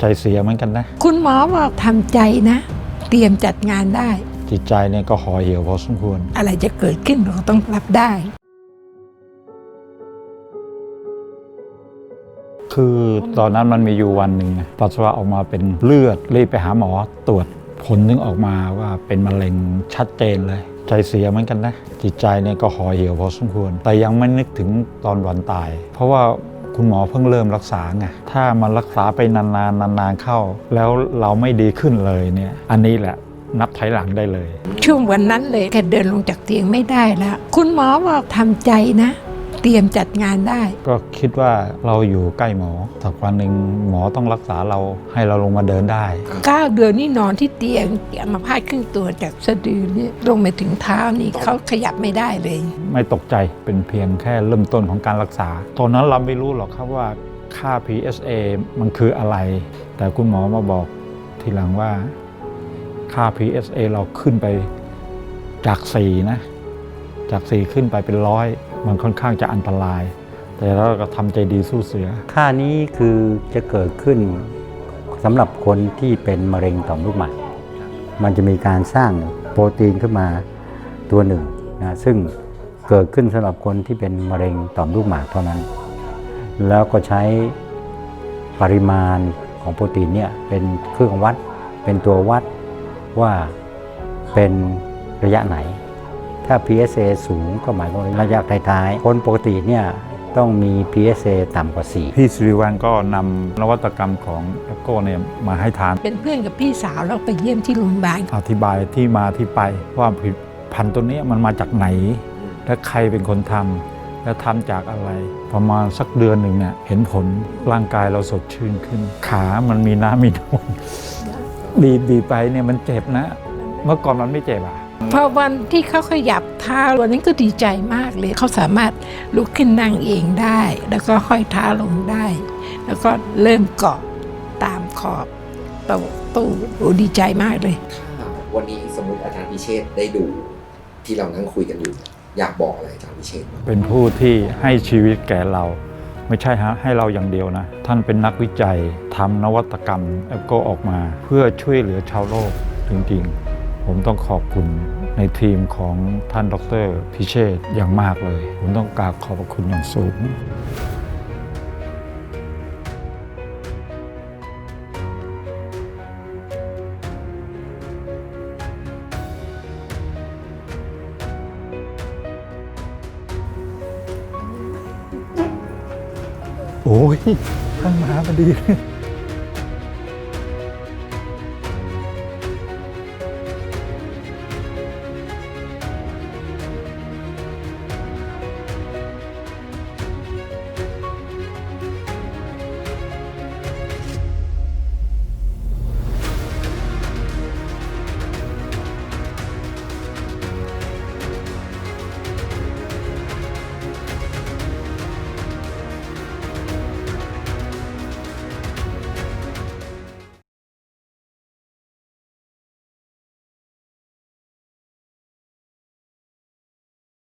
ใจเสียเหมือนกันนะ คุณหมอบอกทำใจนะ เตรียมจัดงานได้ จิตใจเนี่ยก็ห่อเหี่ยวพอสมควร อะไรจะเกิดขึ้นเราต้องรับได้ คือตอนนั้นมันมีอยู่วันหนึ่งไงปัสสาวะออกมาเป็นเลือดรีบไปหาหมอตรวจผลนึงออกมาว่าเป็นมะเร็งชัดเจนเลย ใจเสียเหมือนกันนะ จิตใจเนี่ยก็ห่อเหี่ยวพอสมควร แต่ยังไม่นึกถึงตอนวันตาย เพราะว่า คุณหมอเพิ่งเริ่มรักษาไงถ้ามันรักษาไปนานๆนานๆเข้า แล้วเราไม่ดีขึ้นเลยเนี่ยอันนี้แหละนับถอยหลังได้เลย ช่วงวันนั้นเลยแกเดินลงจากเตียงไม่ได้แล้ว คุณหมอบอกทำใจนะ เตรียมจัดงานได้ ก็คิดว่าเราอยู่ใกล้หมอสักวันหนึ่งหมอต้องรักษาเราให้เราลงมาเดินได้ 9 เดือนนี่นอนที่เตียงอัมาพาดครึ่งตัวจากสะดือนี่ลงไปถึงเท้านี่เขาขยับไม่ได้เลย ไม่ตกใจเป็นเพียงแค่เริ่มต้นของการรักษา ตอนนั้นเราไม่รู้หรอกครับว่าค่า PSA มันคืออะไร แต่คุณหมอมาบอกทีหลังว่าค่า PSA เราขึ้นไปจาก 4 นะ จาก 4 ขึ้นไปเป็นร้อย มันค่อนข้างจะอันตราย แต่เราก็ทำใจดีสู้เสือ ค่านี้คือจะเกิดขึ้นสำหรับคนที่เป็นมะเร็งต่อมลูกหมากมันจะมีการสร้างโปรตีนขึ้นมาตัวหนึ่งนะซึ่งเกิดขึ้นสำหรับคนที่เป็นมะเร็งต่อมลูกหมากเท่านั้น แล้วก็ใช้ปริมาณของโปรตีนเนี่ยเป็นเครื่องวัด เป็นตัววัดว่าเป็นระยะไหน ถ้า PSA สูงก็หมายความว่าระยะท้ายๆ คนปกติเนี่ยต้องมี PSA ต่ำกว่า 4 พี่สิริวัลก็นำนวัตกรรมของแอปโกเนี่ยมาให้ทาน เป็นเพื่อนกับพี่สาวแล้วไปเยี่ยมที่โรงพยาบาลอธิบายที่มาที่ไปว่าผลิตพันธุ์ตัวเนี้ยมันมาจากไหน และใครเป็นคนทำและทำจากอะไร ประมาณสักเดือนหนึ่งเนี่ยเห็นผลร่างกายเราสดชื่นขึ้น ขามันมีน้ำมีนวลบีบบีบไปเนี่ยมันเจ็บนะ เมื่อก่อนมันไม่เจ็บอะ พอวันที่เขาขยับเท้าวันนั้นก็ดีใจมากเลย เขาสามารถลุกขึ้นนั่งเองได้ แล้วก็ห้อยเท้าลงได้ แล้วก็เริ่มเกาะตามขอบโต๊ะตู้โอ้ดีใจมากเลยถ้าวันนี้สมมติอาจารย์พิเชษได้ดูที่เรานั่งคุยกันอยู่ อยากบอกอะไรอาจารย์พิเชษบ้างเป็นผู้ที่ให้ชีวิตแก่เรา ไม่ใช่ฮะให้เราอย่างเดียวนะ ท่านเป็นนักวิจัยทำนวัตกรรมแอปโกออกมา เพื่อช่วยเหลือชาวโลกจริงๆ ผมต้องขอบคุณในทีมของท่านดรพิเชษอย่างมากเลย ผมต้องกราบขอบพระคุณอย่างสูงโอ้ยท่านมาพอดี